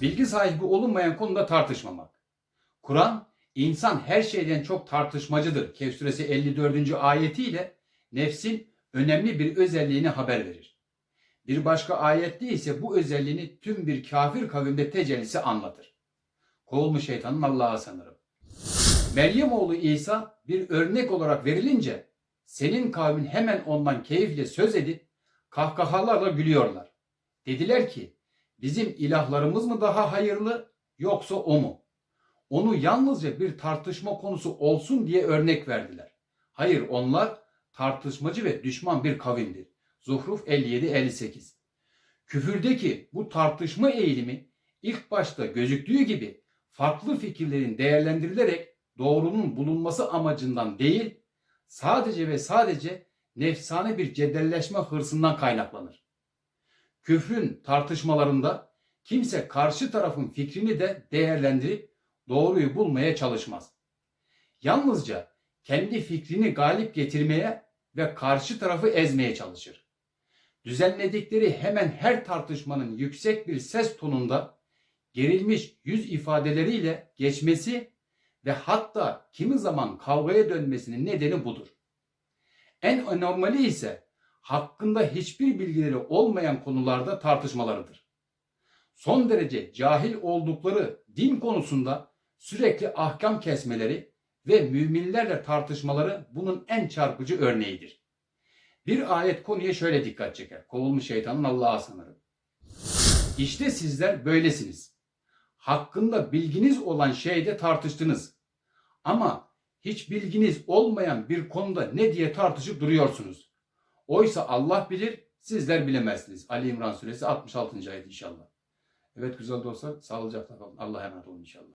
Bilgi sahibi olunmayan konuda tartışmamak. Kur'an, insan her şeyden çok tartışmacıdır. Kehf suresi 54. ayetiyle nefsin önemli bir özelliğini haber verir. Bir başka ayette ise bu özelliğini tüm bir kafir kavimde tecellisi anlatır. Kovulmuş şeytanın Allah'a sanırım. Meryem oğlu İsa bir örnek olarak verilince senin kavmin hemen ondan keyifle söz edip kahkahalarla gülüyorlar. Dediler ki bizim ilahlarımız mı daha hayırlı yoksa o mu? Onu yalnızca bir tartışma konusu olsun diye örnek verdiler. Hayır onlar tartışmacı ve düşman bir kavimdir. Zuhruf 57-58 Küfürdeki bu tartışma eğilimi ilk başta gözüktüğü gibi farklı fikirlerin değerlendirilerek doğrunun bulunması amacından değil, sadece ve sadece nefsane bir cedelleşme hırsından kaynaklanır. Küfrün tartışmalarında kimse karşı tarafın fikrini de değerlendirip doğruyu bulmaya çalışmaz. Yalnızca kendi fikrini galip getirmeye ve karşı tarafı ezmeye çalışır. Düzenledikleri hemen her tartışmanın yüksek bir ses tonunda gerilmiş yüz ifadeleriyle geçmesi ve hatta kimi zaman kavgaya dönmesinin nedeni budur. En anormali ise hakkında hiçbir bilgileri olmayan konularda tartışmalarıdır. Son derece cahil oldukları din konusunda sürekli ahkam kesmeleri ve müminlerle tartışmaları bunun en çarpıcı örneğidir. Bir ayet konuya şöyle dikkat çeker. Kovulmuş şeytanın Allah'a sınırı. İşte sizler böylesiniz. Hakkında bilginiz olan şeyde tartıştınız. Ama hiç bilginiz olmayan bir konuda ne diye tartışıp duruyorsunuz. Oysa Allah bilir, sizler bilemezsiniz. Ali İmran suresi 66. ayet inşallah. Evet güzel dostlar, sağlıcakla kalın. Allah'a emanet olun inşallah.